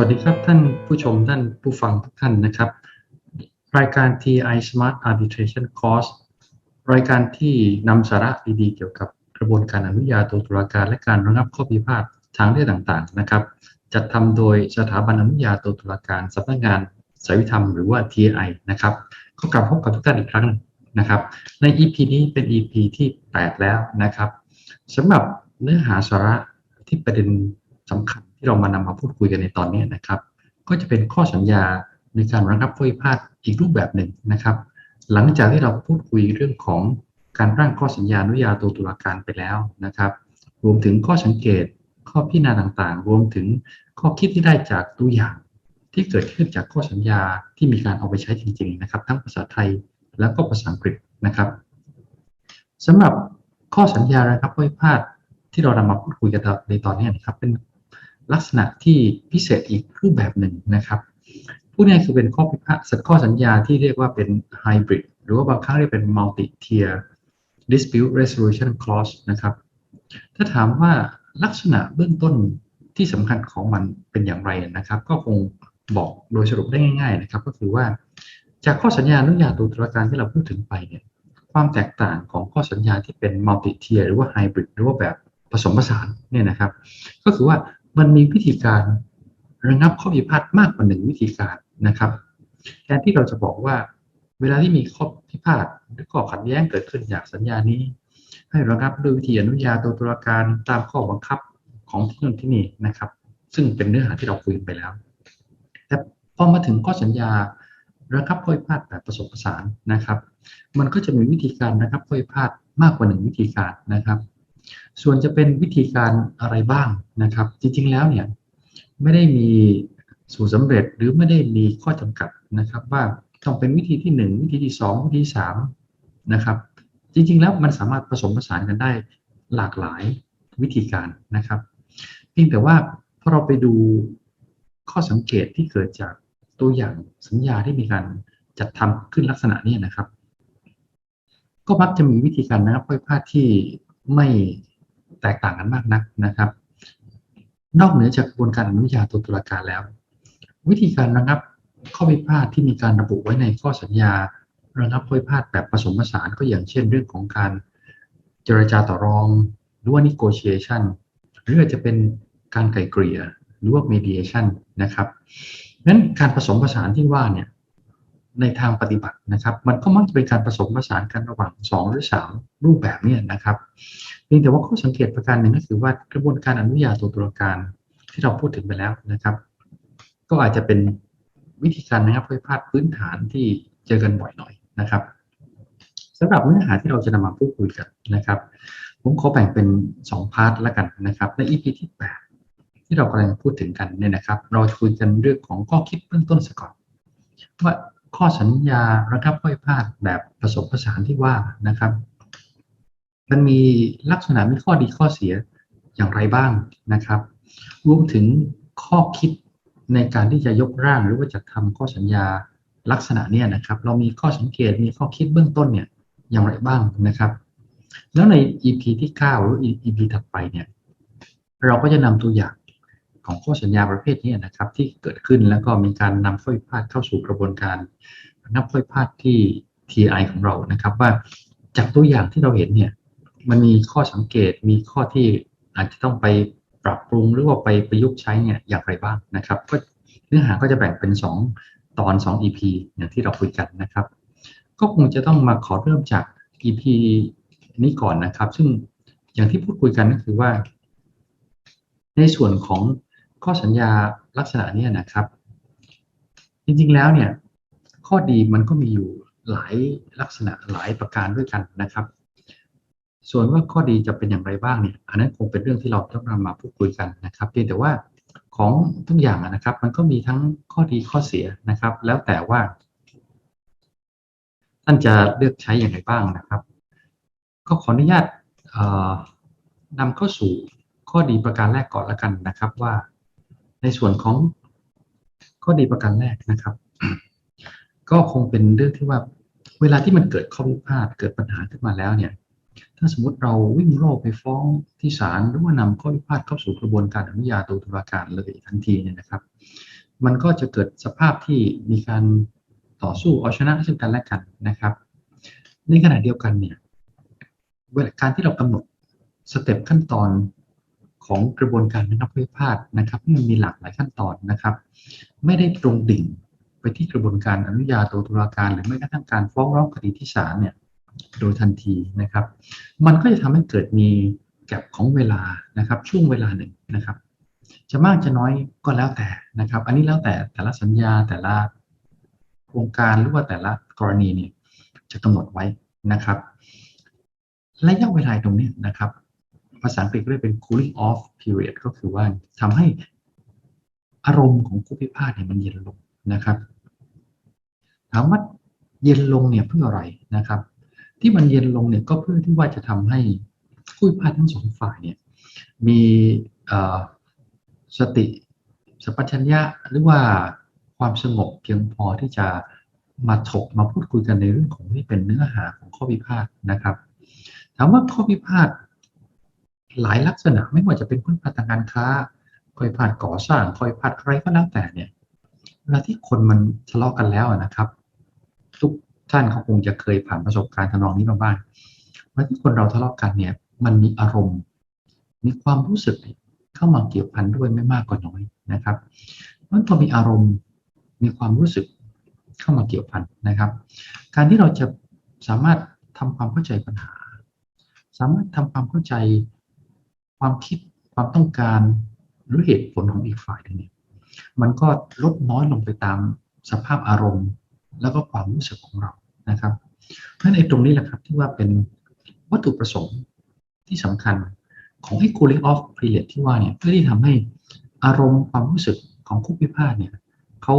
วัสดีครับท่านผู้ชมท่านผู้ฟังทุกท่านนะครับ รายการ TI Smart Arbitration Course รายการที่นำสาระดีๆ เกี่ยวกับกระบวนการอนุญาโตตุลาการและการระงับข้อพิพาททางเรื่องต่างๆนะครับ จัดทำโดยสถาบันอนุญาโตตุลาการสำนักงานสายวิธรรมหรือว่า TI นะครับก็กลับพบกับทุกท่านอีกครั้งหนึ่งนะครับ ใน EP นี้เป็น EP ที่ 8 แล้วนะครับสำหรับเนื้อหาสาระที่ประเด็นสำคัญ ที่เรามานำมาพูดคุยกันในตอนนี้นะครับ ก็จะเป็นข้อสัญญาในการระงับข้อพิพาทอีกรูปแบบหนึ่งนะครับ หลังจากที่เราพูดคุยเรื่องของการร่างข้อสัญญาอนุญาโตตุลาการไปแล้วนะครับ รวมถึงข้อสังเกตข้อพิจารณาต่างๆ รวมถึงข้อคิดที่ได้จากตัวอย่างที่เกิดขึ้นจากข้อสัญญาที่มีการเอาไปใช้จริง ๆ นะครับ ทั้งภาษาไทยแล้วก็ภาษาอังกฤษนะครับสำหรับข้อสัญญาระงับข้อพิพาทที่เรานำมาพูดคุยกันในตอนนี้นะครับ เป็น ลักษณะที่พิเศษอีกรูปแบบหนึ่งนะครับผู้นี้คือเป็นข้อพิพาทข้อสัญญาที่เรียกว่าเป็นไฮบริดหรือว่าบางครั้งเรียกเป็น multi tier dispute resolution clause นะครับ ถ้าถามว่าลักษณะเบื้องต้นที่สำคัญของมันเป็นอย่างไรนะครับ ก็คงบอกโดยสรุปได้ง่าย ๆนะครับ ก็คือว่าจากข้อสัญญาอนุญาโตตุลาการที่เราพูดถึงไปเนี่ยความแตกต่างของข้อสัญญาที่เป็น multi tier หรือว่า hybrid หรือว่าแบบผสมผสานเนี่ยนะครับ ก็คือว่า มันมีวิธีการระงับข้อพิพาทมากกว่าหนึ่งวิธีการนะครับแทนที่เราจะบอกว่า เวลาที่มีข้อพิพาทหรือข้อขัดแย้งเกิดขึ้นจากสัญญานี้ ให้ระงับด้วยวิธีอนุญาโตตุลาการตามข้อบังคับของที่นู่นที่นี่นะครับ ซึ่งเป็นเนื้อหาที่เราคุยไปแล้ว แต่พอมาถึงข้อสัญญาระงับข้อพิพาทแบบผสมผสานนะครับ มันก็จะมีวิธีการระงับข้อพิพาทมากกว่าหนึ่งวิธีการนะครับ ส่วนจะเป็นวิธีการอะไรบ้างนะครับ จริงๆแล้วเนี่ยไม่ได้มีสูตรสำเร็จหรือไม่ได้มีข้อจำกัดนะครับ ว่าต้องเป็นวิธีที่ 1 วิธีที่ 2 วิธีที่3นะครับ จริงๆแล้วมันสามารถผสมผสานกันได้หลากหลายวิธีการนะครับเพียงแต่ว่าพอเราไปดูข้อสังเกตที่เกิดจากตัวอย่างสัญญาที่มีการจัดทำขึ้นลักษณะนี้นะครับ ก็มักจะมีวิธีการนะครับข้อพิพาทที่ไม่ แตกต่างกันมากนักนะครับ นอกเหนือจากกระบวนการอนุญาโตตุลาการแล้ว วิธีการระงับข้อพิพาทที่มีการระบุไว้ในข้อสัญญาระงับข้อพิพาทแบบผสมผสานก็อย่างเช่นเรื่องของการเจรจาต่อรองหรือว่า negotiation หรืออาจจะเป็นการไกล่เกลี่ยหรือว่า mediation นะครับนั้นการผสมผสานที่ว่าเนี่ย ในทางปฏิบัตินะครับ มันก็มักจะเป็นการผสมผสานกันระหว่าง 2 หรือ 3 รูปแบบเนี่ยนะครับเพียงแต่ว่าข้อสังเกตประการหนึ่งก็คือว่ากระบวนการอนุญาโตตุลาการที่เราพูดถึงไปแล้วนะครับ ก็อาจจะเป็นวิธีการนะครับพิพาทพื้นฐานที่เจอกันบ่อยหน่อยนะครับสำหรับเนื้อหาที่เราจะนำมาพูดคุยกันนะครับ ผมขอแบ่งเป็น 2 พาร์ทแล้วกันนะครับ ใน EP ที่ 8 ที่เรากำลังพูดถึงกันเนี่ยนะครับ เราคุยกันเรื่องของข้อคิดเบื้องต้นสก่อนว่า ข้อสัญญาระงับข้อพิพาทแบบผสมผสานที่ว่านะครับ มันมีลักษณะมีข้อดีข้อเสียอย่างไรบ้างนะครับ รวมถึงข้อคิดในการที่จะยกร่างหรือว่าจะทำข้อสัญญาลักษณะเนี้ยนะครับ เรามีข้อสังเกตมีข้อคิดเบื้องต้นเนี่ยอย่างไรบ้างนะครับ แล้วใน EP ที่ 9 หรือ EP ถัดไปเนี่ย เราก็จะนำตัวอย่าง ของข้อสัญญาประเภทนี้นะครับที่เกิดขึ้นแล้วก็มีการนำข้อพิพาทเข้าสู่กระบวนการนับข้อพิพาทที่ TI ของเรานะครับ ว่าจากตัวอย่างที่เราเห็นเนี่ยมันมีข้อสังเกตมีข้อที่อาจจะต้องไปปรับปรุงหรือว่าไปประยุกต์ใช้เนี่ยอย่างไรบ้างนะครับก็เนื้อหาก็จะแบ่งเป็น 2 ตอน 2 EP อย่างที่เราคุยกันนะครับ ก็คงจะต้องมาขอเริ่มจาก EP นี้ก่อนนะครับ ซึ่งอย่างที่พูดคุยกันก็คือว่า ในส่วนของ ข้อสัญญาลักษณะนี้นะครับ จริงๆแล้วเนี่ยข้อดีมันก็มีอยู่หลายลักษณะหลายประการด้วยกันนะครับ ส่วนว่าข้อดีจะเป็นอย่างไรบ้างเนี่ยอันนั้นคงเป็นเรื่องที่เราต้องนำมาพูดคุยกันนะครับเพียงแต่ว่าของทุกอย่างนะครับ มันก็มีทั้งข้อดีข้อเสียนะครับ แล้วแต่ว่า ท่านจะเลือกใช้อย่างไรบ้างนะครับ ก็ขออนุญาตนำเข้าสู่ข้อดีประการแรกก่อนละกันนะครับว่า ในส่วนของข้อดีประการแรกนะครับ ก็คงเป็นเรื่องที่ว่าเวลาที่มันเกิดข้อพิพาทเกิดปัญหาขึ้นมาแล้วเนี่ย ถ้าสมมติเราวิ่งโลไปฟ้องที่ศาลหรือว่านำข้อพิพาทเข้าสู่กระบวนการอนุญาโตตุลาการเลยทันทีเนี่ยนะครับ มันก็จะเกิดสภาพที่มีการต่อสู้เอาชนะซึ่งกันและกันนะครับ ในขณะเดียวกันเนี่ยเวลาการที่เรากำหนดสเต็ปขั้นตอน ของกระบวนการนักพิพาทนะครับที่มันมีหลากหลายขั้นตอนนะครับ ไม่ได้ตรงดิ่งไปที่กระบวนการอนุญาโตตุลาการหรือแม้กระทั่งการฟ้องร้องคดีที่ศาลเนี่ยโดยทันทีนะครับ มันก็จะทำให้เกิดมีแกลบของเวลานะครับ ช่วงเวลาหนึ่งนะครับ จะมากจะน้อยก็แล้วแต่นะครับ อันนี้แล้วแต่แต่ละสัญญาแต่ละโครงการหรือว่าแต่ละกรณีเนี่ยจะกำหนดไว้นะครับระยะเวลาตรงนี้นะครับ ภาษาอังกฤษเรียกเป็น cooling off period ก็คือว่าทำให้อารมณ์ของคู่พิพาทเนี่ยมันเย็นลงนะครับ ถามว่าเย็นลงเนี่ยเพื่ออะไรนะครับ ที่มันเย็นลงเนี่ยก็เพื่อที่ว่าจะทำให้คู่พิพาททั้งสองฝ่ายเนี่ยมีอ่อสติสัมปชัญญะหรือว่าความสงบเพียงพอที่จะมาถกมาพูดคุยกันในเรื่องของที่เป็นเนื้อหาของข้อพิพาทนะครับ ถามว่าข้อพิพาท หลายลักษณะไม่ว่าจะเป็นข้อพิพาททางการค้าข้อพิพาทก่อสร้างข้อพิพาทอะไรก็แล้วแต่เนี่ยเวลาที่คนมันทะเลาะกันแล้วนะครับ ทุกท่านเขาคงจะเคยผ่านประสบการณ์ทำนองนี้มาบ้างเมื่อที่คนเราทะเลาะกันเนี่ย มันมีอารมณ์ มีความรู้สึกเข้ามาเกี่ยวพันด้วยไม่มากก็น้อยนะครับเพราะพอมีอารมณ์มีความรู้สึกเข้ามาเกี่ยวพันนะครับ การที่เราจะสามารถทำความเข้าใจปัญหา สามารถทำความเข้าใจ ความคิดความต้องการหรือเหตุผลของอีกฝ่ายหนึ่งเนี่ยมันก็ลดน้อยลงไปตามสภาพอารมณ์ แล้วก็ความรู้สึกของเรานะครับ เพราะฉะนั้นตรงนี้แหละครับที่ว่าเป็นวัตถุประสงค์ที่สำคัญของไอ้ cooling off period ที่ว่าเนี่ยเพื่อที่ทำให้อารมณ์ความรู้สึกของคู่พิพาทเนี่ยเขา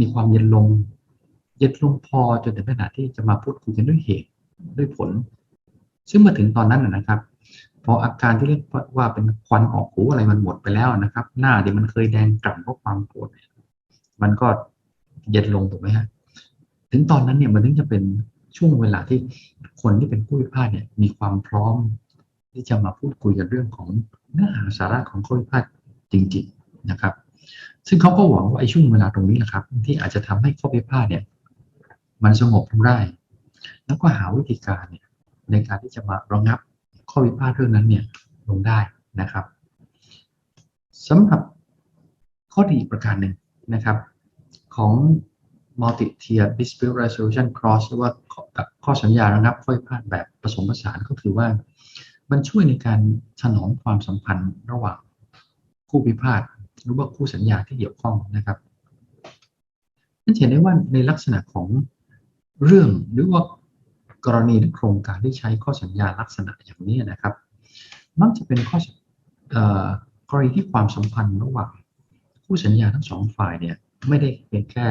มีความเย็นลง เย็นลงพอจนถึงขนาดที่จะมาพูดคุยกันด้วยเหตุด้วยผล ซึ่งมาถึงตอนนั้นนะครับ พออาการที่เรียกว่าเป็นควันออกหูอะไรมันหมดไปแล้วนะครับ หน้าที่มันเคยแดงกล่ำเพราะความโกรธมันก็เย็นลงถูกไหมฮะถึงตอนนั้นเนี่ยมันถึงจะเป็นช่วงเวลาที่คนที่เป็นผู้พิพาทเนี่ยมีความพร้อม ที่จะมาพูดคุยกันเรื่องของเนื้อหาสาระของข้อพิพาทจริงๆนะครับ ซึ่งเขาก็หวังว่าไอ้ช่วงเวลาตรงนี้แหละครับ ที่อาจจะทำให้ข้อพิพาทเนี่ยมันสงบลงได้ แล้วก็หาวิธีการเนี่ยในการที่จะมาระงับ ข้อพิพาทเรื่องนั้นเนี่ยลงได้นะครับสำหรับข้อดีอีกประการหนึ่งนะครับ ของ multi tier dispute resolution clause หรือว่าข้อสัญญาระงับข้อพิพาทแบบผสมผสานก็คือว่า มันช่วยในการถนอมความสัมพันธ์ระหว่างคู่พิพาทหรือว่าคู่สัญญาที่เกี่ยวข้องนะครับนั่นเห็นได้ว่าในลักษณะของเรื่องหรือว่า กรณีหรือโครงการที่ใช้ข้อสัญญาลักษณะอย่างนี้นะครับมักจะเป็นข้อกรณีที่ความสัมพันธ์ระหว่างคู่สัญญาทั้งสองฝ่ายเนี่ยไม่ได้เป็นแค่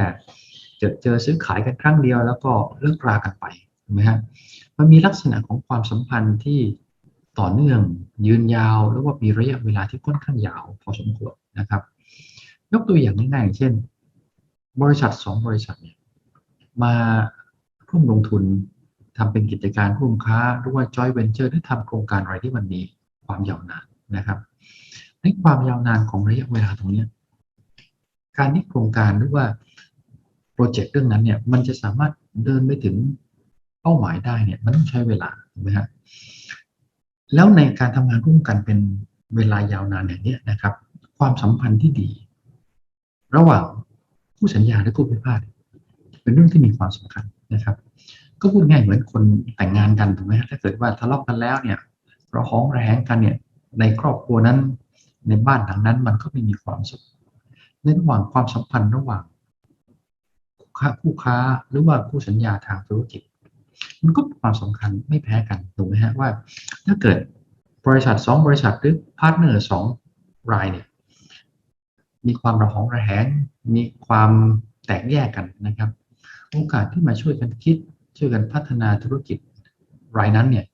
เจอเจอซื้อขายกันครั้งเดียว แล้วก็เลิกรากันไปถูกไหมฮะมันมีลักษณะของความสัมพันธ์ที่ต่อเนื่องยืนยาวหรือว่ามีระยะเวลาที่ค่อนข้างยาวพอสมควรนะครับ ยกตัวอย่างง่ายๆ เช่น บริษัทสองบริษัทเนี่ยมาร่วมลงทุน ทำเป็นกิจการร่วมค้าหรือว่า joint venture หรือทำโครงการอะไรที่มันมีความยาวนานนะครับ ในความยาวนานของระยะเวลาตรงนี้การที่โครงการหรือว่าโปรเจกต์เรื่องนั้นเนี่ยมันจะสามารถเดินไปถึงเป้าหมายได้เนี่ยมันต้องใช้เวลาถูกไหมฮะแล้วในการทำงานร่วมกันเป็นเวลายาวนานอย่างนี้นะครับ ความสัมพันธ์ที่ดี ระหว่างผู้สัญญาและผู้พิพาทเป็นเรื่องที่มีความสำคัญนะครับ ก็พูดง่ายเหมือนคนแต่งงานกันถูกไหมถ้าเกิดว่าทะเลาะกันแล้วเนี่ยเราห้องแรงกันเนี่ยในครอบครัวนั้นในบ้านหลังนั้นมันก็ไม่มีความสุขในระหว่างความสัมพันธ์ระหว่างคู่ค้าหรือว่าคู่สัญญาทางธุรกิจ มันก็ความสำคัญไม่แพ้กันถูกไหมฮะว่า ถ้าเกิดบริษัทสองบริษัทหรือพาร์ทเนอร์สองรายเนี่ยมีความระหองระแหงมีความแตกแยกกันนะครับ โอกาสที่มาช่วยกันคิด ช่วยกันพัฒนาธุรกิจรายนั้นเนี่ย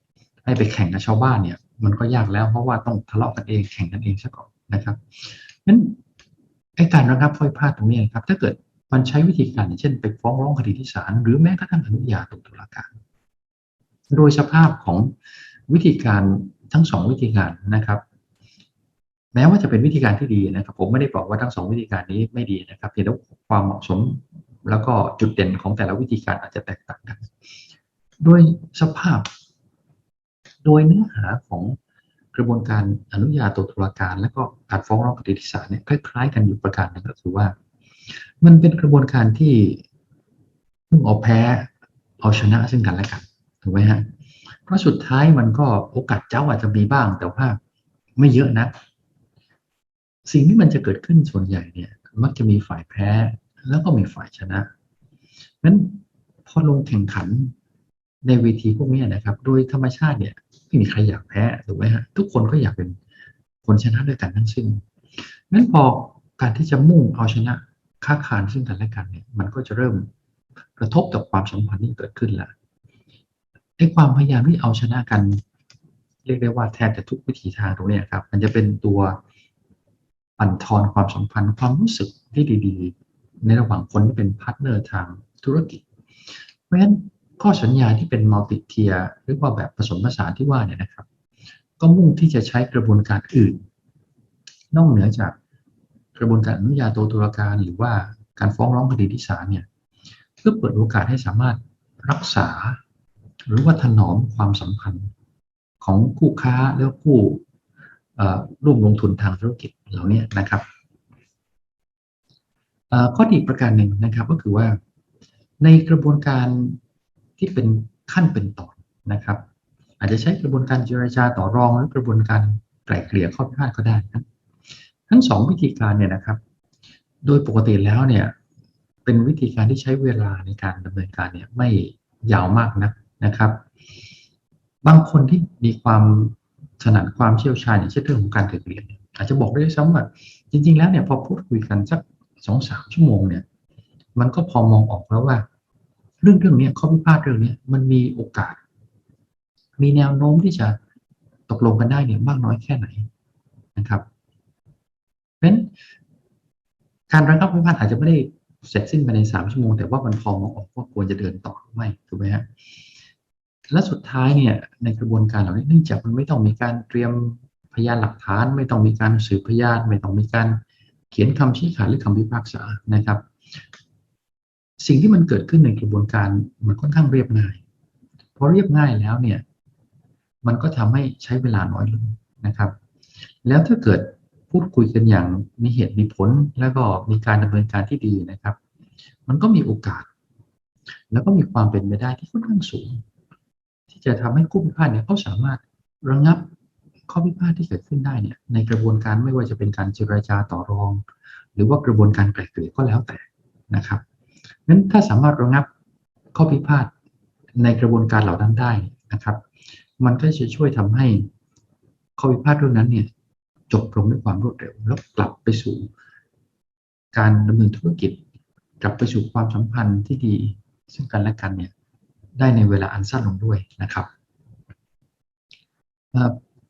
ให้ไปแข่งกับชาวบ้านเนี่ยมันก็ยากแล้วเพราะว่าต้องทะเลาะกันเองแข่งกันเองซะก่อนนะครับนั้นไอ้การระงับข้อพิพาทตรงนี้นะครับ ถ้าเกิดมันใช้วิธีการเช่น ไปฟ้องร้องคดีที่ศาลหรือแม้กระทั่งอนุญาโตตุลาการ โดยสภาพของวิธีการทั้งสองวิธีการนะครับ แม้ว่าจะเป็นวิธีการที่ดีนะครับ ผมไม่ได้บอกว่าทั้งสองวิธีการนี้ไม่ดีนะครับเพียงแต่ความเหมาะสม แล้วก็จุดเด่นของแต่ละวิธีการอาจจะแตกต่างกันโดยสภาพ โดยเนื้อหาของกระบวนการอนุญาโตตุลาการ และก็การฟ้องร้องคดีที่ศาลเนี่ยคล้ายๆ กันอยู่ประการหนึงก็คือว่า มันเป็นกระบวนการที่มุ่งเอาแพ้เอาชนะซึ่งกันและกันถูกไหมฮะเพราะสุดท้ายมันก็โอกาสเจ้าอาจจะมีบ้าง แต่ว่าไม่เยอะนะ สิ่งที่มันจะเกิดขึ้นส่วนใหญ่เนี่ย มักจะมีฝ่ายแพ้ แล้วก็มีฝ่ายชนะนั้นพอลงแข่งขันในเวทีพวกนี้นะครับ โดยธรรมชาติเนี่ยไม่มีใครอยากแพ้ถูกไหมฮะทุกคนก็อยากเป็นคนชนะด้วยกันทั้งสิ้นนั้นพอการที่จะมุ่งเอาชนะค้าขานซึ่งกันและกันเนี่ยมันก็จะเริ่มกระทบกับความสัมพันธ์ที่เกิดขึ้นล้วไอ้ความพยายามที่เอาชนะกัน เรียกได้ว่าแทนจะทุกวิถีทางตรงนี้ครับ มันจะเป็นตัวปั่นทอนความสัมพันธ์ความรู้สึกที่ดีๆ ในระหว่างคนที่เป็นพาร์ทเนอร์ทางธุรกิจ เพราะฉะนั้นข้อสัญญาที่เป็นมัลติเทียหรือว่าแบบผสมผสานที่ว่าเนี่ยนะครับ ก็มุ่งที่จะใช้กระบวนการอื่น นอกเหนือจากกระบวนการอนุญาโตตุลาการ หรือว่าการฟ้องร้องคดีที่ศาลเนี่ยเพื่อเปิดโอกาสให้สามารถรักษา หรือว่าถนอมความสัมพันธ์ของคู่ค้าแล้วผู้ร่วมลงทุนทางธุรกิจเหล่านี้นะครับ ข้อดีประการหนึ่งนะครับก็คือว่า ในกระบวนการที่เป็นขั้นเป็นตอนนะครับ อาจจะใช้กระบวนการเจรจาต่อรองหรือกระบวนการไกล่เกลี่ยข้อพิพาทก็ได้นะทั้งสองวิธีการเนี่ยนะครับ โดยปกติแล้วเนี่ยเป็นวิธีการที่ใช้เวลาในการดำเนินการเนี่ยไม่ยาวมากนะนะครับ บางคนที่มีความถนัดความเชี่ยวชาญอย่างเช่นเรื่องของการไกล่เกลี่ยอาจจะบอกได้ซ้ำว่าจริง ๆ แล้วเนี่ยพอพูดคุยกันสัก สองสามชั่วโมงเนี่ย มันก็พอมองออกแล้วว่า เรื่องเรื่องนี้ข้อพิพาทเรื่องนี้มันมีโอกาส มีแนวโน้มที่จะตกลงกันได้เนี่ยมากน้อยแค่ไหนนะครับเพราะฉะนั้นการระงับพิพาทอาจจะไม่ได้เสร็จสิ้นภายในสามชั่วโมง แต่ว่ามันพอมองออกว่าควรจะเดินต่อหรือไม่ถูกไหมฮะและสุดท้ายเนี่ยในกระบวนการเหล่านี้เนื่องจากมันไม่ต้องมีการเตรียมพยานหลักฐาน ไม่ต้องมีการสืบพยาน ไม่ต้องมีการ เขียนคำชี้ขาดหรือคำพิพากษานะครับ สิ่งที่มันเกิดขึ้นในกระบวนการมันค่อนข้างเรียบง่ายพอเรียบง่ายแล้วเนี่ย มันก็ทำให้ใช้เวลาน้อยลงนะครับ แล้วถ้าเกิดพูดคุยกันอย่างมีเหตุมีผล แล้วก็มีการดำเนินการที่ดีนะครับ มันก็มีโอกาส แล้วก็มีความเป็นไปได้ที่ค่อนข้างสูง ที่จะทำให้คู่พิพาทเนี่ยเขาสามารถระงับ ข้อพิพาทที่เกิดขึ้นได้เนี่ยในกระบวนการไม่ว่าจะเป็นการเจรจาต่อรอง หรือว่ากระบวนการไกล่เกลี่ยก็แล้วแต่นะครับนั้นถ้าสามารถระงับข้อพิพาทในกระบวนการเหล่านั้นได้นะครับ มันก็จะช่วยทำให้ข้อพิพาทเรื่องนั้นเนี่ยจบลงด้วยความรวดเร็ว แล้วกลับไปสู่ การดำเนินธุรกิจ กลับไปสู่ความสัมพันธ์ที่ดี ซึ่งกันและกันเนี่ยได้ในเวลาอันสั้นลงด้วยนะครับ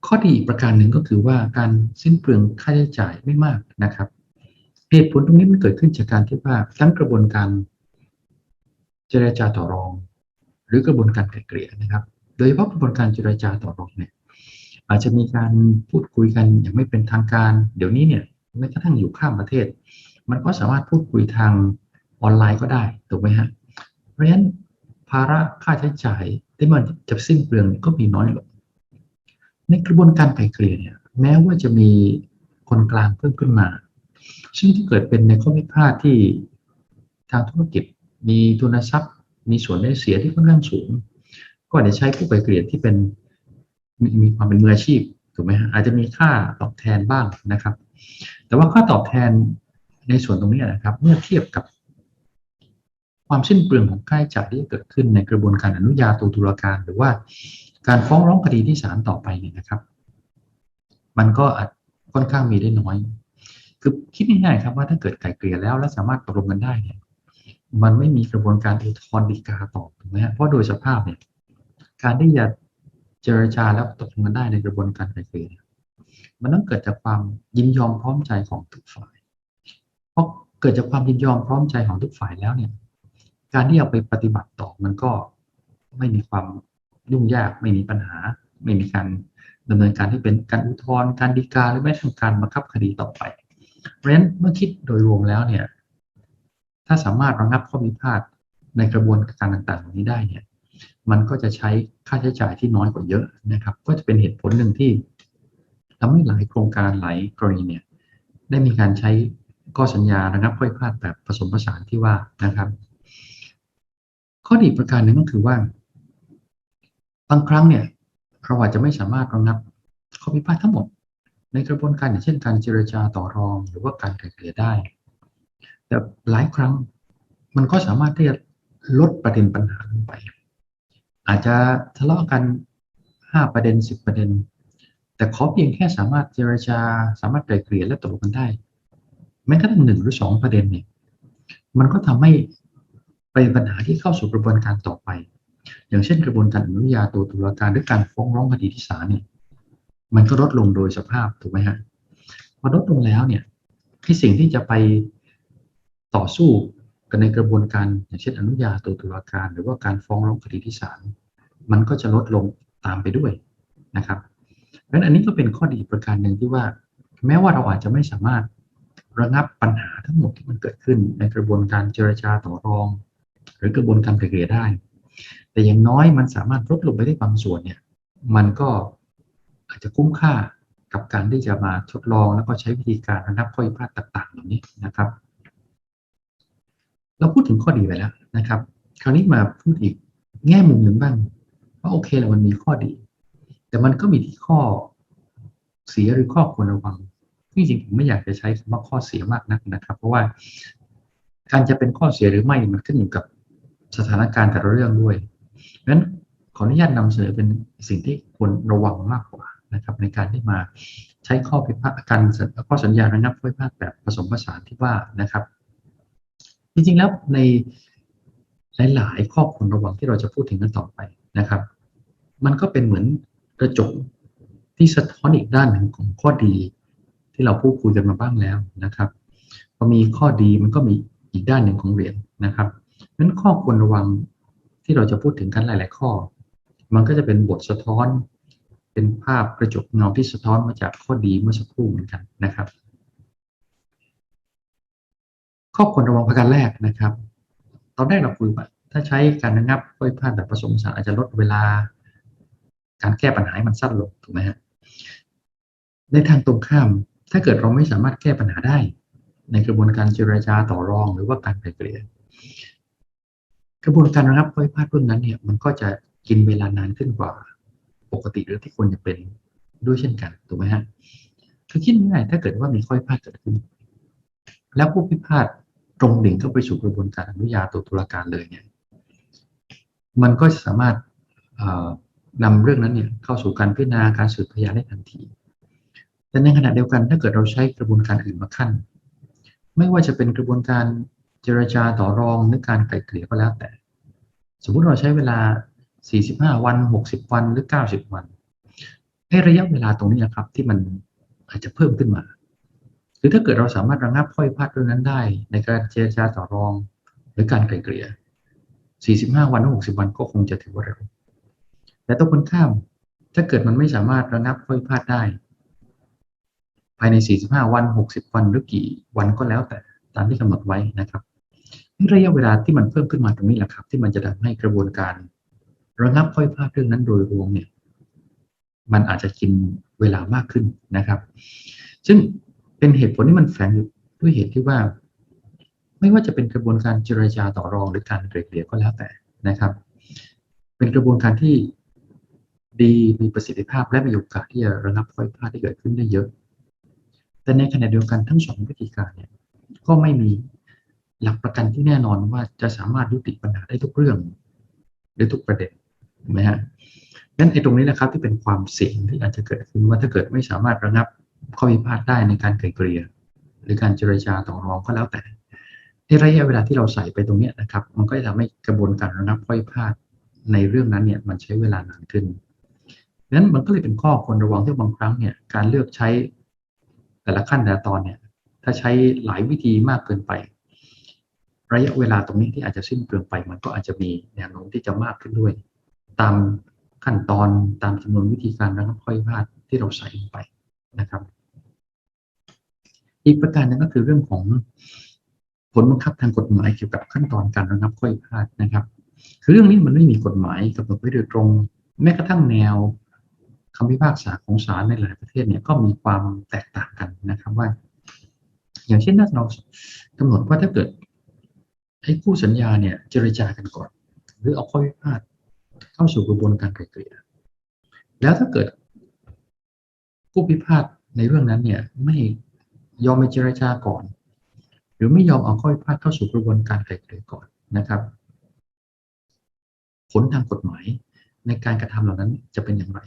ข้อดีอีกประการหนึ่งก็คือว่าการสิ้นเปลืองค่าใช้จ่ายไม่มากนะครับเหตุผลตรงนี้มันเกิดขึ้นจากการที่ว่าทั้งกระบวนการเจรจาต่อรอง หรือกระบวนการไกล่เกลี่ยนะครับ โดยเฉพาะกระบวนการเจรจาต่อรองเนี่ยอาจจะมีการพูดคุยกันอย่างไม่เป็นทางการ เดี๋ยวนี้เนี่ยแม้กระทั่งอยู่ข้ามประเทศ มันก็สามารถพูดคุยทางออนไลน์ก็ได้ถูกไหมฮะเพราะฉะนั้นภาระค่าใช้จ่ายที่มันจะสิ้นเปลืองก็มีน้อยลง ในกระบวนการไกลเกลี่ยเนี่ยแม้ว่าจะมีคนกลางเพิ่มขึ้นมา ซึ่งที่เกิดเป็นในข้อพิพาทที่ทางธุรกิจมีทุนทรัพย์ มีส่วนได้เสียที่ค่อนข้างสูง ก็อาจจะใช้ผู้ไกลเกลี่ยที่เป็นมีมีความเป็นมืออาชีพถูกไหมฮะอาจจะมีค่าตอบแทนบ้างนะครับ แต่ว่าค่าตอบแทนในส่วนตรงนี้นะครับ เมื่อเทียบกับความสิ้นเปลืองของค่าใช้จ่ายที่เกิดขึ้นในกระบวนการอนุญาโตตุลาการ หรือว่า การฟ้องร้องคดีที่ศาลต่อไปเนี่ยนะครับ มันก็อาจค่อนข้างมีได้น้อย คือคิดง่ายๆครับว่าถ้าเกิดไก่เกลี่ยแล้วและสามารถตกลงกันได้เนี่ยมันไม่มีกระบวนการอุทธรณ์ฎีกาต่อถูกไหมฮะเพราะโดยสภาพเนี่ยการที่จะเจรจาแล้วตกลงกันได้ในกระบวนการไกลเกลี่ยมันต้องเกิดจากความยินยอมพร้อมใจของทุกฝ่าย เพราะเกิดจากความยินยอมพร้อมใจของทุกฝ่ายแล้วเนี่ย การที่เอาไปปฏิบัติต่อมันก็ไม่มีความ ยุ่งยากไม่มีปัญหา ไม่มีการดำเนินการที่เป็นการอุทธรณ์การฎีกาหรือแม้กระทั่งการบังคับคดีต่อไป เพราะฉะนั้นเมื่อคิดโดยรวมแล้วเนี่ย ถ้าสามารถระงับข้อพิพาทในกระบวนการต่างๆเหล่านี้ได้เนี่ย มันก็จะใช้ค่าใช้จ่ายที่น้อยกว่าเยอะนะครับ ก็จะเป็นเหตุผลหนึ่งที่ทำให้หลายโครงการหลายกรณีเนี่ย ได้มีการใช้ข้อสัญญาระงับข้อพิพาทแบบผสมผสานที่ว่านะครับ ข้อดีประการหนึ่งก็คือว่า บางครั้งเนี่ยเราอาจจะไม่สามารถระงับข้อพิพาททั้งหมด ในกระบวนการอย่างเช่นการเจรจาต่อรอง หรือว่าการไกล่เกลี่ยได้ แต่หลายครั้งมันก็สามารถที่จะลดประเด็นปัญหาลงไป อาจจะทะเลาะกันห้าประเด็นสิบประเด็น แต่ขอเพียงแค่สามารถเจรจา สามารถไกล่เกลี่ยและตกลงกันได้แม้กระทั่งหนึ่งหรือสองประเด็นเนี่ยมันก็ทำให้ประเด็นปัญหาที่เข้าสู่กระบวนการต่อไป อย่างเช่นกระบวนการอนุญาโตตุลาการหรือการฟ้องร้องคดีที่ศาลเนี่ย มันก็ลดลงโดยสภาพถูกไหมฮะพอลดลงแล้วเนี่ยที่สิ่งที่จะไปต่อสู้กันในกระบวนการ อย่างเช่น อนุญาโตตุลาการ หรือว่าการฟ้องร้องคดีที่ศาลมันก็จะลดลงตามไปด้วยนะครับเพราะฉะนั้นอันนี้ก็เป็นข้อดีประการหนึ่งที่ว่า แม้ว่าเราอาจจะไม่สามารถระงับปัญหาทั้งหมดที่มันเกิดขึ้นในกระบวนการเจรจาต่อรอง หรือกระบวนการไกล่เกลี่ยได้ แต่อย่างน้อยมันสามารถลดลงไปได้บางส่วนเนี่ย มันก็อาจจะคุ้มค่ากับการที่จะมาทดลองแล้วก็ใช้วิธีการระงับข้อพิพาทต่างๆเหล่านี้นะครับ เราพูดถึงข้อดีไปแล้วนะครับ คราวนี้มาพูดอีกแง่มุมหนึ่งบ้างว่าโอเคแหละมันมีข้อดี แต่มันก็มีที่ข้อเสียหรือข้อควรระวังที่จริงผมไม่อยากจะใช้คำว่าข้อเสียมากนักนะครับ เพราะว่าการจะเป็นข้อเสียหรือไม่มันขึ้นอยู่กับ สถานการณ์แต่ละเรื่องด้วยเพราะฉะนั้นขออนุญาตนำเสนอเป็นสิ่งที่ควรระวังมากกว่านะครับ ในการที่มาใช้ข้อพิพาทการข้อสัญญาระงับข้อพิพาทแบบผสมผสานที่ว่านะครับ จริงๆแล้วในหลายๆข้อควรระวังที่เราจะพูดถึงกันต่อไปนะครับ มันก็เป็นเหมือนกระจกที่สะท้อนอีกด้านหนึ่งของข้อดีที่เราพูดคุยกันมาบ้างแล้วนะครับพอมีข้อดีมันก็มีอีกด้านหนึ่งของเหรียญนะครับ นั้นข้อควรระวังที่เราจะพูดถึงกันหลาย ๆ ข้อ มันก็จะเป็นบทสะท้อน เป็นภาพกระจกเงาที่สะท้อนมาจากข้อดีเมื่อสักครู่เหมือนกันนะครับ ข้อควรระวังประการแรกนะครับ ตอนแรกเราคุยว่าถ้าใช้การระงับข้อพิพาทแบบผสมผสานอาจจะลดเวลา การแก้ปัญหามันสั้นลงถูกไหมฮะในทางตรงข้าม ถ้าเกิดเราไม่สามารถแก้ปัญหาได้ ในกระบวนการเจรจาต่อรองหรือว่าการไกล่เกลี่ย กระบวนการระงับข้อพิพาทรุ่นนั้นเนี่ยมันก็จะกินเวลานานขึ้นกว่าปกติหรือที่ควรจะเป็นด้วยเช่นกันถูกไหมฮะคือคิดง่ายถ้าเกิดว่ามีข้อพิพาทเกิดขึ้น แล้วผู้พิพาทตรงดิ่งเข้าไปสู่กระบวนการอนุญาโตตุลาการเลยเนี่ยมันก็สามารถนำเรื่องนั้นเนี่ยเข้าสู่การพิจารณาการสืบพยานได้ทันที แต่ในขณะเดียวกันถ้าเกิดเราใช้กระบวนการอื่นมาขั้น ไม่ว่าจะเป็นกระบวนการ เจรจาต่อรองหรือการไกล่เกลี่ยก็แล้วแต่ สมมุติเราใช้เวลา 45 วัน 60 วันหรือ 90 วันให้ระยะเวลาตรงนี้นะครับ ที่มันอาจจะเพิ่มขึ้นมา คือถ้าเกิดเราสามารถระงับข้อพิพาทเรื่องนั้นได้ ในการเจรจาต่อรองหรือการไกล่เกลี่ย 45 วันหรือ60 วันก็คงจะถือว่าเร็วแต่ตรงกันข้าม ถ้าเกิดมันไม่สามารถระงับข้อพิพาทได้ ภายใน 45 วัน 60 วันหรือกี่วันก็แล้วแต่ตามที่กำหนดไว้นะครับ ระยะเวลาที่มันเพิ่มขึ้นมาตรงนี้แหละครับ ที่มันจะทำให้กระบวนการระงับข้อพิพาทเรื่องนั้นโดยรวมเนี่ย มันอาจจะกินเวลามากขึ้นนะครับ ซึ่งเป็นเหตุผลที่มันแฝงอยู่ด้วยเหตุที่ว่า ไม่ว่าจะเป็นกระบวนการเจรจาต่อรองหรือการเกลี่ยก็แล้วแต่นะครับ เป็นกระบวนการที่ดีมีประสิทธิภาพและมีโอกาสที่จะระงับข้อพิพาทที่เกิดขึ้นได้เยอะ แต่ในขณะเดียวกันทั้งสองวิธีการเนี่ยก็ไม่มี หลักประกันที่แน่นอนว่าจะสามารถยุติปัญหาได้ทุกเรื่องหรือทุกประเด็นถูกไหมฮะงั้นไอ้ตรงนี้นะครับที่เป็นความเสี่ยงที่อาจจะเกิดขึ้นว่าถ้าเกิดไม่สามารถระงับข้อพิพาทได้ในการไกล่เกลี่ยหรือการเจรจาต่อรองก็แล้วแต่ในระยะเวลาที่เราใส่ไปตรงนี้นะครับ มันก็จะทำให้กระบวนการระงับข้อพิพาทในเรื่องนั้นเนี่ยมันใช้เวลานานขึ้นนั้นมันก็เลยเป็นข้อควรระวังที่บางครั้งเนี่ยการเลือกใช้แต่ละขั้นแต่ละตอนเนี่ยถ้าใช้หลายวิธีมากเกินไป ระยะเวลาตรงนี้ที่อาจจะสิ้นเปลืองไป มันก็อาจจะมีแนวโน้มที่จะมากขึ้นด้วย ตามขั้นตอนตามจำนวนวิธีการระงับข้อพิพาทที่เราใส่ลงไปนะครับ อีกประการหนึงก็คือเรื่องของผลบังคับทางกฎหมายเกี่ยวกับขั้นตอนการระงับข้อพิพาทนะครับ คือเรื่องนี้มันไม่มีกฎหมายกำหนดไว้โดยตรง แม้กระทั่งแนวคำพิพากษาของศาลในหลายประเทศเนี่ยก็มีความแตกต่างกันนะครับว่า อย่างเช่นถ้าเรากำหนดว่าถ้าเกิด ให้คู่สัญญาเนี่ยเจรจากันก่อน หรือเอาข้อพิพาทเข้าสู่กระบวนการไกล่เกลี่ยแล้วถ้าเกิดผู้พิพาทในเรื่องนั้นเนี่ยไม่ยอมไปเจรจาก่อน หรือไม่ยอมเอาข้อพิพาทเข้าสู่กระบวนการไกล่เกลี่ยก่อนนะครับ ผลทางกฎหมายในการกระทำเหล่านั้นจะเป็นอย่างไร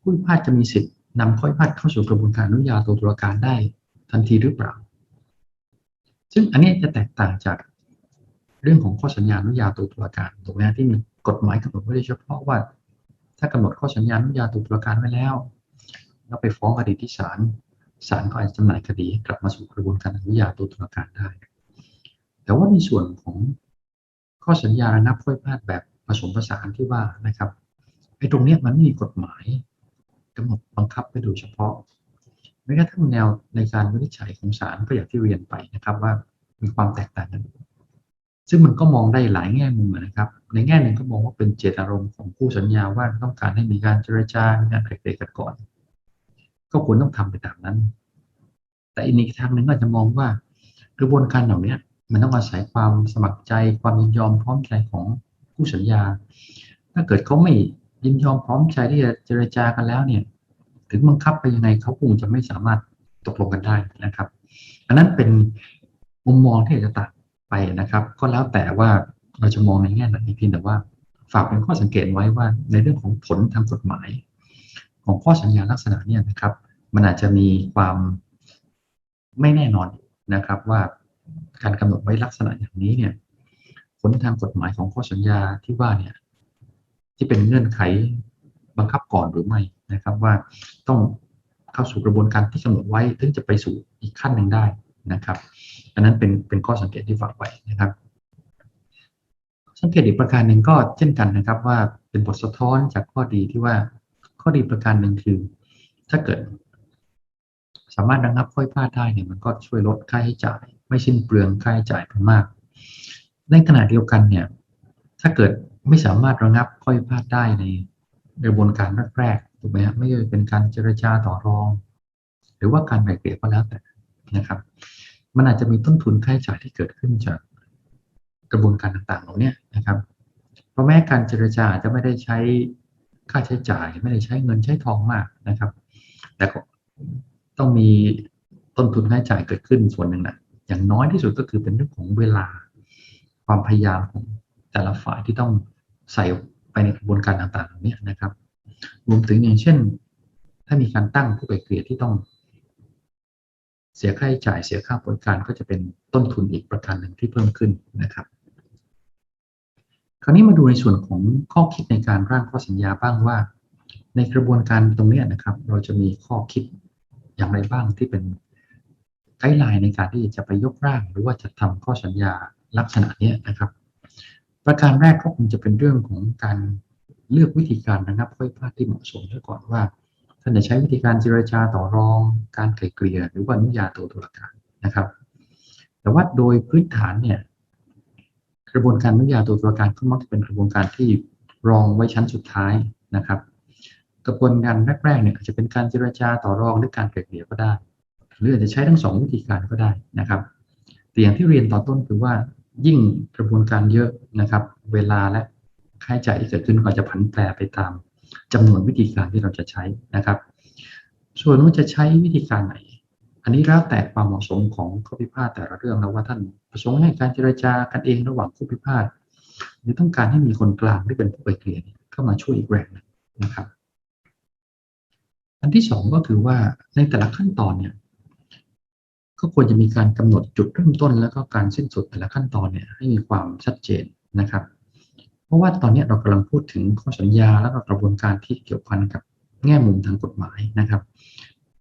ผู้พิพาทจะมีสิทธิ์นำข้อพิพาทเข้าสู่กระบวนการอนุญาโตตุลาการได้ทันทีหรือเปล่า ซึ่งอันนี้จะแตกต่างจาก เรื่องของข้อสัญญาอนุญาโตตุลาการถูกไหมที่มีกฎหมายกำหนดไว้โดยเฉพาะว่า ถ้ากำหนดข้อสัญญาอนุญาโตตุลาการไว้แล้ว แล้วไปฟ้องคดีที่ศาลศาลก็อาจจะจำหน่ายคดีกลับมาสู่กระบวนการอนุญาโตตุลาการได้ แต่ว่าในส่วนของข้อสัญญาระงับข้อยพิพาทแบบผสมผสานที่ว่านะครับไอ้ตรงเนี้ยมันไม่มีกฎหมายกำหนดบังคับไว้โดยเฉพาะแม้กระทั่งแนวในการวินิจฉัยของศาลก็อย่างที่เรียนไปนะครับว่ามีความแตกต่างกัน ซึ่งมันก็มองได้หลายแง่มุมนะครับ ในแง่หนึ่งก็มองว่าเป็นเจตนารมณ์ของผู้สัญญาว่าต้องการให้มีการเจรจา มีการไกล่เกลี่ยกันก่อน ก็ควรต้องทำไปตามนั้น แต่อีกทางหนึ่งก็จะมองว่ากระบวนการเหล่านี้มันต้องอาศัยความสมัครใจ ความยินยอมพร้อมใจของผู้สัญญา ถ้าเกิดเขาไม่ยินยอมพร้อมใจที่จะเจรจากันแล้วเนี่ย ถึงบังคับไปยังไงเขาคงจะไม่สามารถตกลงกันได้นะครับ อันนั้นเป็นมุมมองที่จะตัด ไปนะครับ ก็แล้วแต่ว่าเราจะมองในแง่ไหนเพียงแต่ว่าฝากเป็นข้อสังเกตไว้ว่าในเรื่องของผลทางกฎหมาย ของข้อสัญญาลักษณะเนี้นะครับ มันอาจจะมีความไม่แน่นอนนะครับว่าการกำหนดไว้ลักษณะอย่างนี้เนี่ยผลทางกฎหมายของข้อสัญญาที่ว่าเนี่ยที่เป็นเงื่อนไขบังคับก่อนหรือไม่นะครับว่าต้องเข้าสู่กระบวนการที่กำหนดไว้ถึงจะไปสู่อีกขั้นหนึ่งได้นะครับ นนั้นเป็นเป็นข้อสังเกตที่ฝากไว้นะครับ สังเกตอีกประการหนึ่งก็เช่นกันนะครับ ว่าเป็นบทสะท้อนจากข้อดีที่ว่าข้อดีประการหนึ่งคือ ถ้าเกิด สามารถระงับข้อยพิพาทได้เนี่ยมันก็ช่วยลดค่าใช้จ่าย ไม่สิ้นเปลืองค่าใช้จ่ายไปมาก ในขณะเดียวกันเนี่ย ถ้าเกิดไม่สามารถระงับข้อยพิพาทได้ในกระบวนการแรกๆถูกไหมครับไม่ว่าจะเป็นการเจรจาต่อรอง หรือว่าการไกล่เกลี่ยก็แล้วแต่นะครับ มันอาจจะมีต้นทุนค่าใช้จ่ายที่เกิดขึ้นจากกระบวนการต่างๆเหล่านี้นะครับ เพราะแม้การเจรจาจะไม่ได้ใช้ค่าใช้จ่าย ไม่ได้ใช้เงินใช้ทองมากนะครับ แต่ต้องมีต้นทุนค่าใช้จ่ายเกิดขึ้นส่วนหนึ่งนะอย่างน้อยที่สุดก็คือเป็นเรื่องของเวลา ความพยายามของแต่ละฝ่ายที่ต้องใส่ไปในกระบวนการต่างๆเหล่านี้นะครับ รวมถึงอย่างเช่น ถ้ามีการตั้งผู้ไกลเกลี่ยที่ต้อง เสียค่าใช้จ่ายเสียค่าบริการก็จะเป็นต้นทุนอีกประการหนึ่งที่เพิ่มขึ้นนะครับ คราวนี้มาดูในส่วนของข้อคิดในการร่างข้อสัญญาบ้างว่า ในกระบวนการตรงนี้นะครับ เราจะมีข้อคิดอย่างไรบ้างที่เป็นไกด์ไลน์ในการที่จะไปยกร่าง หรือว่าจะทำข้อสัญญาลักษณะนี้นะครับ ประการแรกก็คงจะเป็นเรื่องของการเลือกวิธีการระงับข้อพิพาทที่เหมาะสมซะก่อนว่า ท่านจะใช้วิธีการเจรจาต่อรอง การไกล่เกลี่ยหรือว่านุญาโตตุลาการนะครับ แต่ว่าโดยพื้นฐานเนี่ยกระบวนการนุญาโตตุลาการก็มักจะเป็นกระบวนการที่รองไว้ชั้นสุดท้ายนะครับ กระบวนการแรกๆเนี่ยอาจจะเป็นการเจรจาต่อรองหรือการไกล่เกลี่ยก็ได้ หรืออาจจะใช้ทั้งสองวิธีการก็ได้นะครับแต่อย่างที่เรียนตอนต้นคือว่ายิ่งกระบวนการเยอะนะครับ เวลาและค่าใช้จ่ายที่เกิดขึ้นก็จะผันแปรไปตาม จำนวนวิธีการที่เราจะใช้นะครับ ส่วนว่าจะใช้วิธีการไหน อันนี้แล้วแต่ความเหมาะสมของข้อพิพาทแต่ละเรื่องแล้วว่าท่านประสงค์ให้การเจรจากันเองระหว่างข้อพิพาทหรือต้องการให้มีคนกลางที่เป็นผู้ไกลเกลี่ยเข้ามาช่วยอีกแรงนึงนะครับ อันที่สองก็คือว่าในแต่ละขั้นตอนเนี่ยก็ควรจะมีการกำหนดจุดเริ่มต้น แล้วก็การสิ้นสุดแต่ละขั้นตอนเนี่ยให้มีความชัดเจนนะครับ เพราะว่าตอนนี้เรากำลังพูดถึงข้อสัญญาและก็กระบวนการที่เกี่ยวพันกับแง่มุมทางกฎหมายนะครับ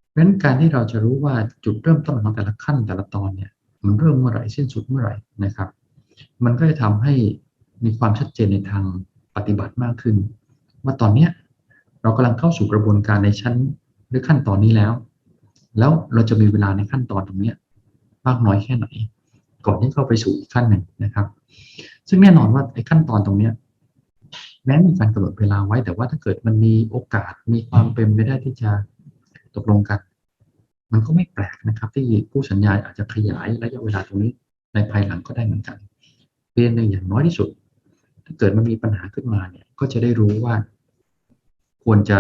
เพราะฉะนั้นการที่เราจะรู้ว่าจุดเริ่มต้นของแต่ละขั้นแต่ละตอนเนี่ยมันเริ่มเมื่อไหร่สิ้นสุดเมื่อไหร่นะครับ มันก็จะทำให้มีความชัดเจนในทางปฏิบัติมากขึ้น ว่าตอนเนี้ยเรากำลังเข้าสู่กระบวนการในชั้นหรือขั้นตอนนี้แล้ว แล้วเราจะมีเวลาในขั้นตอนตรงเนี้ยมากน้อยแค่ไหน ก่อนที่เข้าไปสู่อีกขั้นหนึ่งนะครับ ซึ่งแน่นอนว่าไอ้ขั้นตอนตรงเนี้ยแม้มีการกำหนดเวลาไว้ แต่ว่าถ้าเกิดมันมีโอกาสมีความเป็นไปได้ที่จะตกลงกัน มันก็ไม่แปลกนะครับ ที่ผู้สัญญาอาจจะขยายระยะเวลาตรงนี้ในภายหลังก็ได้เหมือนกันเพียงในอย่างน้อยที่สุด ถ้าเกิดมันมีปัญหาขึ้นมาเนี่ย ก็จะได้รู้ว่า ควรจะ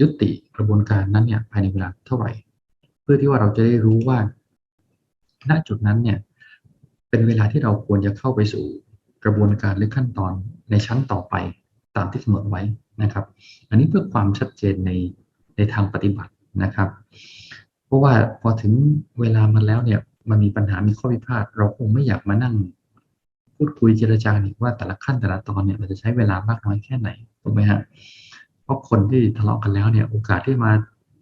ยุติกระบวนการนั้นเนี่ยภายในเวลาเท่าไหร่ เพื่อที่ว่าเราจะได้รู้ว่า ณจุดนั้นเนี่ย เป็นเวลาที่เราควรจะเข้าไปสู่กระบวนการหรือขั้นตอนในชั้นต่อไปตามที่กำหนดไว้นะครับ อันนี้เพื่อความชัดเจนในในทางปฏิบัตินะครับ เพราะว่าพอถึงเวลามันแล้วเนี่ยมันมีปัญหามีข้อพิพาทเราคงไม่อยากมานั่ง พูดคุยเจรจาอีกว่าแต่ละขั้นแต่ละตอนเนี่ยเราจะใช้เวลามากน้อยแค่ไหนถูกไหมฮะเพราะคนที่ทะเลาะกันแล้วเนี่ยโอกาสที่มา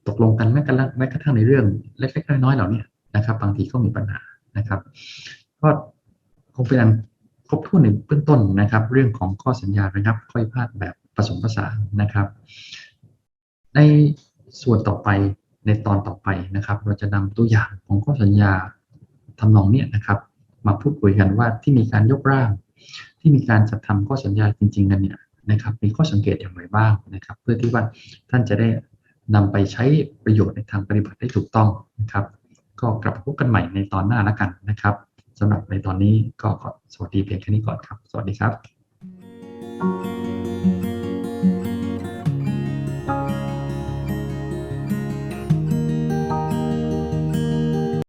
ตกลงกันแม้กระทั่งแม้กระทั่งในเรื่องเล็กๆน้อยๆเหล่านี้นะครับ บางทีก็มีปัญหานะครับ ก็คงเป็นอันครบถ้วนในเบื้องต้นนะครับ เรื่องของข้อสัญญานะครับข้อพิพาทแบบผสมผสานนะครับ ในส่วนต่อไปในตอนต่อไปนะครับ เราจะนำตัวอย่างของข้อสัญญาทำนองเนี้ยนะครับ มาพูดคุยกันว่าที่มีการยกร่าง ที่มีการจัดทำข้อสัญญาจริงๆนั้นเนี่ยนะครับ มีข้อสังเกตอย่างไรบ้างนะครับ เพื่อที่ว่าท่านจะได้นำไปใช้ประโยชน์ในทางปฏิบัติได้ถูกต้องนะครับ ก็กลับพบกันใหม่ในตอนหน้าแล้วกันนะครับ สำหรับในตอนนี้ก็ขอสวัสดีเพียงแค่นี้ก่อนครับ สวัสดีครับ